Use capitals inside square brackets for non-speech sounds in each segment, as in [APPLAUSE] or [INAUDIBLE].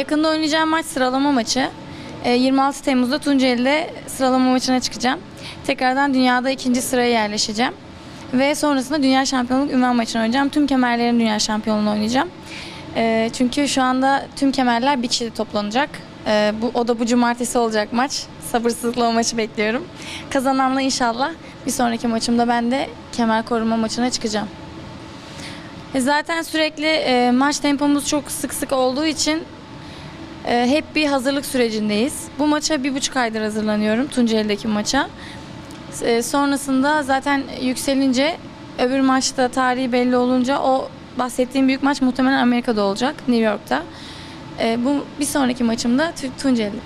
yakında oynayacağım maç sıralama maçı. Ee, 26 Temmuz'da Tunceli'de sıralama maçına çıkacağım. Tekrardan dünyada ikinci sıraya yerleşeceğim. Ve sonrasında dünya şampiyonluk ünvan maçını oynayacağım. Tüm kemerlerin dünya şampiyonluğunu oynayacağım. Ee, çünkü şu anda tüm kemerler bir kişide toplanacak. Ee, bu, o da bu cumartesi olacak maç. Sabırsızlıkla o maçı bekliyorum. Kazananla inşallah bir sonraki maçımda ben de kemer koruma maçına çıkacağım. E, Zaten sürekli e, maç tempomuz çok sık sık olduğu için hep bir hazırlık sürecindeyiz. Bu maça bir buçuk aydır hazırlanıyorum Tunceli'deki maça. E, sonrasında zaten yükselince öbür maçta tarihi belli olunca o bahsettiğim büyük maç muhtemelen Amerika'da olacak, New York'ta. E, bu bir sonraki maçımda Tunceli.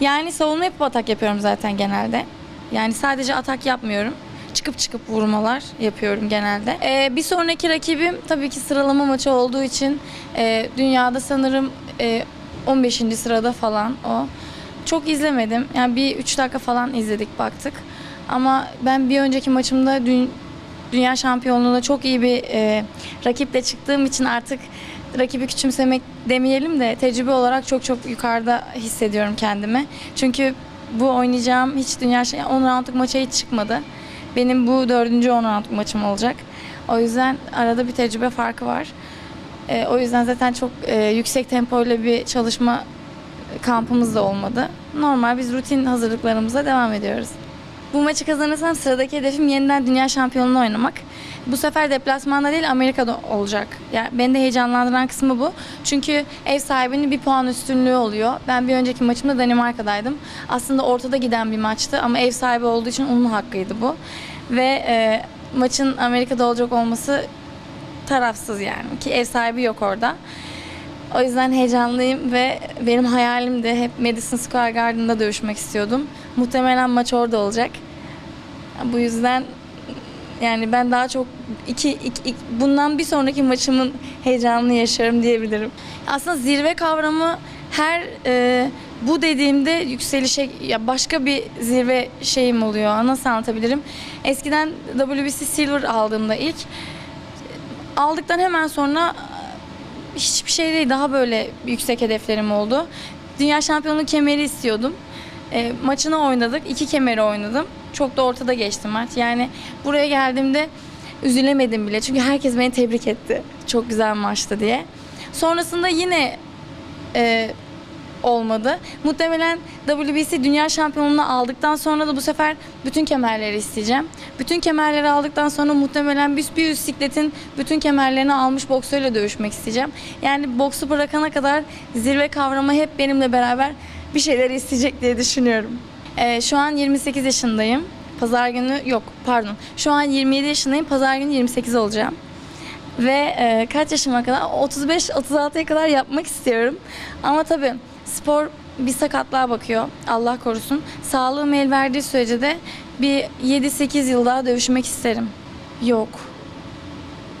Yani savunma yapıp atak yapıyorum zaten genelde. Yani sadece atak yapmıyorum. Çıkıp çıkıp vurmalar yapıyorum genelde. E, bir sonraki rakibim tabii ki sıralama maçı olduğu için e, dünyada sanırım e, 15. sırada falan o. Çok izlemedim. Yani bir 3 dakika falan izledik baktık. Ama ben bir önceki maçımda dün- dünya şampiyonluğuna çok iyi bir e, rakiple çıktığım için artık rakibi küçümsemek demeyelim de tecrübe olarak çok çok yukarıda hissediyorum kendimi. Çünkü bu oynayacağım hiç dünya şey 10 roundluk maça hiç çıkmadı. Benim bu dördüncü 10 roundluk maçım olacak. O yüzden arada bir tecrübe farkı var. E, o yüzden zaten çok e, yüksek tempoyla bir çalışma kampımız da olmadı. Normal biz rutin hazırlıklarımıza devam ediyoruz. Bu maçı kazanırsam sıradaki hedefim yeniden dünya şampiyonluğunu oynamak. Bu sefer deplasmanda değil Amerika'da olacak. Yani beni de heyecanlandıran kısmı bu. Çünkü ev sahibinin bir puan üstünlüğü oluyor. Ben bir önceki maçımda Danimarka'daydım. Aslında ortada giden bir maçtı ama ev sahibi olduğu için onun hakkıydı bu. Ve e, maçın Amerika'da olacak olması tarafsız yani ki ev sahibi yok orada. O yüzden heyecanlıyım ve benim hayalim de hep Madison Square Garden'da dövüşmek istiyordum. Muhtemelen maç orada olacak. Bu yüzden yani ben daha çok iki, iki- iki- bundan bir sonraki maçımın heyecanını yaşarım diyebilirim. Aslında zirve kavramı her e, bu dediğimde yükselişe ya başka bir zirve şeyim oluyor. Nasıl anlatabilirim? Eskiden WBC Silver aldığımda ilk aldıktan hemen sonra hiçbir şey değil daha böyle yüksek hedeflerim oldu. Dünya şampiyonluğu kemeri istiyordum. E, maçını oynadık. iki kemeri oynadım. Çok da ortada geçti maç. Yani buraya geldiğimde üzülemedim bile. Çünkü herkes beni tebrik etti. Çok güzel maçtı diye. Sonrasında yine e, olmadı. Muhtemelen WBC Dünya Şampiyonluğunu aldıktan sonra da bu sefer bütün kemerleri isteyeceğim. Bütün kemerleri aldıktan sonra muhtemelen bir, bir üst sikletin bütün kemerlerini almış boksörle dövüşmek isteyeceğim. Yani boksu bırakana kadar zirve kavramı hep benimle beraber bir şeyler isteyecek diye düşünüyorum. Ee, şu an 28 yaşındayım. Pazar günü yok pardon. Şu an 27 yaşındayım. Pazar günü 28 olacağım. Ve e, kaç yaşıma kadar? 35-36'ya kadar yapmak istiyorum. Ama tabii spor bir sakatlığa bakıyor. Allah korusun. Sağlığım el verdiği sürece de bir 7-8 yıl daha dövüşmek isterim. Yok.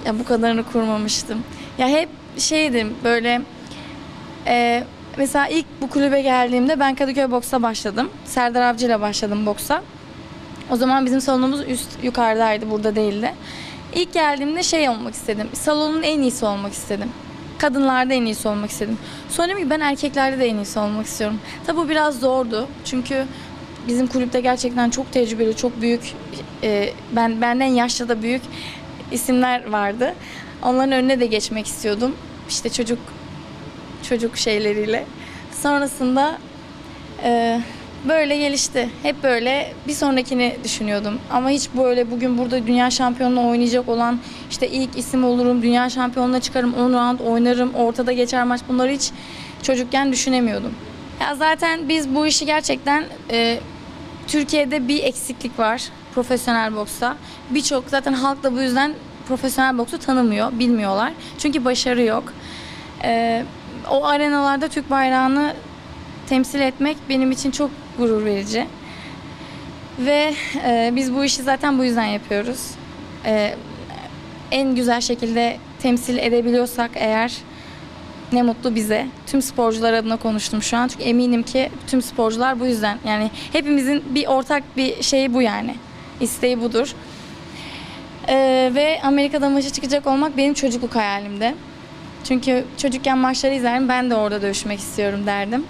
Ya bu kadarını kurmamıştım. Ya hep şeydim böyle e, mesela ilk bu kulübe geldiğimde ben Kadıköy boksa başladım. Serdar Avcı ile başladım boksa. O zaman bizim salonumuz üst yukarıdaydı, burada değildi. İlk geldiğimde şey olmak istedim. Salonun en iyisi olmak istedim. Kadınlarda en iyisi olmak istedim. Sonra dedim ki ben erkeklerde de en iyisi olmak istiyorum. Tabi bu biraz zordu. Çünkü bizim kulüpte gerçekten çok tecrübeli, çok büyük, e, ben benden yaşça da büyük isimler vardı. Onların önüne de geçmek istiyordum. İşte çocuk çocuk şeyleriyle. Sonrasında e, böyle gelişti. Hep böyle bir sonrakini düşünüyordum. Ama hiç böyle bugün burada dünya şampiyonluğu oynayacak olan işte ilk isim olurum, dünya şampiyonluğuna çıkarım, 10 round oynarım, ortada geçer maç bunları hiç çocukken düşünemiyordum. Ya zaten biz bu işi gerçekten e, Türkiye'de bir eksiklik var profesyonel boksta. Birçok zaten halk da bu yüzden profesyonel boksu tanımıyor, bilmiyorlar. Çünkü başarı yok. E, o arenalarda Türk bayrağını temsil etmek benim için çok gurur verici. Ve e, biz bu işi zaten bu yüzden yapıyoruz. E, en güzel şekilde temsil edebiliyorsak eğer ne mutlu bize. Tüm sporcular adına konuştum şu an. Çünkü eminim ki tüm sporcular bu yüzden. Yani hepimizin bir ortak bir şeyi bu yani. İsteği budur. E, ve Amerika'da maça çıkacak olmak benim çocukluk hayalimdi. Çünkü çocukken maçları izlerim ben de orada dövüşmek istiyorum derdim.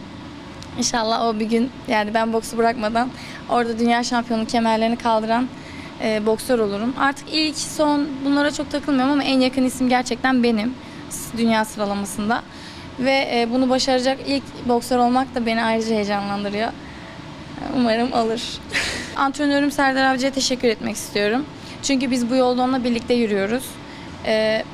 İnşallah o bir gün yani ben boksu bırakmadan orada dünya şampiyonu kemerlerini kaldıran e, boksör olurum. Artık ilk son bunlara çok takılmıyorum ama en yakın isim gerçekten benim dünya sıralamasında. Ve e, bunu başaracak ilk boksör olmak da beni ayrıca heyecanlandırıyor. Umarım alır. [LAUGHS] Antrenörüm Serdar Avcı'ya teşekkür etmek istiyorum. Çünkü biz bu yolda onunla birlikte yürüyoruz. Ee,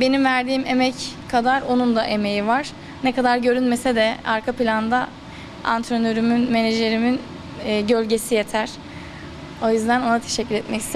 benim verdiğim emek kadar onun da emeği var. Ne kadar görünmese de arka planda antrenörümün, menajerimin e, gölgesi yeter. O yüzden ona teşekkür etmek istiyorum.